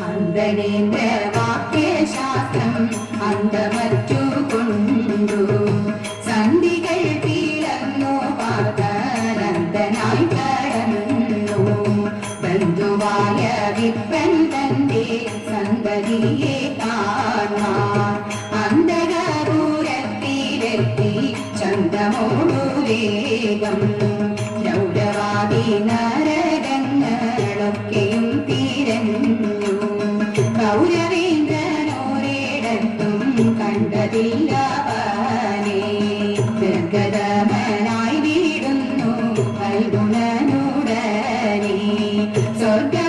നന്ദനേന്ദ്ര വാക്യശാസ്ത്രം അന്തമറ്റു കൊണ്ടു സന്ധികൾ തീർന്നു പാർത്തനന്ദനായി കടന്നു. ബന്ധുവായ വിപ്പൻ തന്റെ സന്തതിയെ കാണാൻ അന്തരപൂരത്തിലെത്തി ചന്തമോടു വേഗം കണ്ടതില്ല പാനേ ഗദമനായി വീടുന്നു സ്വർഗ